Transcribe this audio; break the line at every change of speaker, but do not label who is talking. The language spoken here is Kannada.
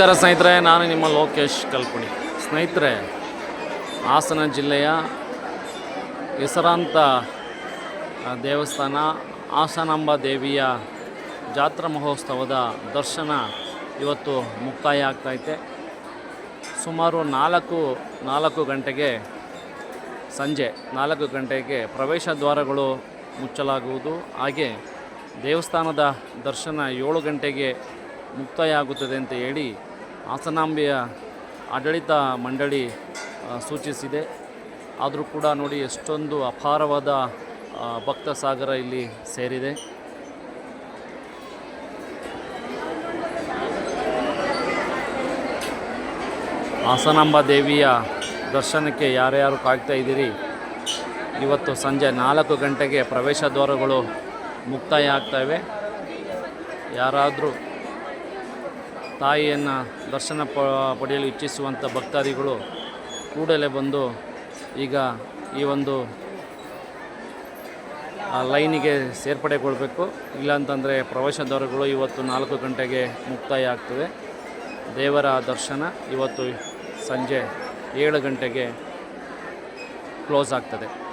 ನಮಸ್ಕಾರ ಸ್ನೇಹಿತರೆ, ನಾನು ನಿಮ್ಮ ಲೋಕೇಶ್ ಕಲ್ಪುಣಿ. ಸ್ನೇಹಿತರೆ, ಹಾಸನ ಜಿಲ್ಲೆಯ ಹೆಸರಾಂತ ದೇವಸ್ಥಾನ ಹಾಸನಾಂಬ ದೇವಿಯ ಜಾತ್ರಾ ಮಹೋತ್ಸವದ ದರ್ಶನ ಇವತ್ತು ಮುಕ್ತಾಯ ಆಗ್ತೈತೆ ಸುಮಾರು ನಾಲ್ಕು ನಾಲ್ಕು ಗಂಟೆಗೆ ಸಂಜೆ ನಾಲ್ಕು ಗಂಟೆಗೆ ಪ್ರವೇಶ ದ್ವಾರಗಳು ಮುಚ್ಚಲಾಗುವುದು. ಹಾಗೆ ದೇವಸ್ಥಾನದ ದರ್ಶನ ಏಳು ಗಂಟೆಗೆ ಮುಕ್ತಾಯ ಆಗುತ್ತದೆ ಅಂತ ಹೇಳಿ ಹಾಸನಾಂಬೆಯ ಆಡಳಿತ ಮಂಡಳಿ ಸೂಚಿಸಿದೆ. ಆದರೂ ಕೂಡ ನೋಡಿ ಎಷ್ಟೊಂದು ಅಪಾರವಾದ ಭಕ್ತ ಸಾಗರ ಇಲ್ಲಿ ಸೇರಿದೆ. ಹಾಸನಾಂಬ ದೇವಿಯ ದರ್ಶನಕ್ಕೆ ಯಾರ್ಯಾರು ಕಾಯ್ತಾ ಇದ್ದೀರಿ? ಇವತ್ತು ಸಂಜೆ ನಾಲ್ಕು ಗಂಟೆಗೆ ಪ್ರವೇಶ ದ್ವಾರಗಳು ಮುಕ್ತಾಯ ಆಗ್ತವೆ ಯಾರಾದರೂ ತಾಯಿಯನ್ನು ದರ್ಶನ ಪ ಪಡೆಯಲು ಇಚ್ಛಿಸುವಂಥ ಭಕ್ತಾದಿಗಳು ಕೂಡಲೇ ಬಂದು ಈಗ ಈ ಒಂದು ಆ, ಲೈನಿಗೆ ಸೇರ್ಪಡೆಗೊಳ್ಬೇಕು. ಇಲ್ಲಾಂತಂದರೆ ಪ್ರವೇಶ ದ್ವಾರಗಳು ಇವತ್ತು ನಾಲ್ಕು ಗಂಟೆಗೆ ಮುಕ್ತಾಯ ಆಗ್ತದೆ. ದೇವರ ದರ್ಶನ ಇವತ್ತು ಸಂಜೆ ಏಳು ಗಂಟೆಗೆ ಕ್ಲೋಸ್ ಆಗ್ತದೆ.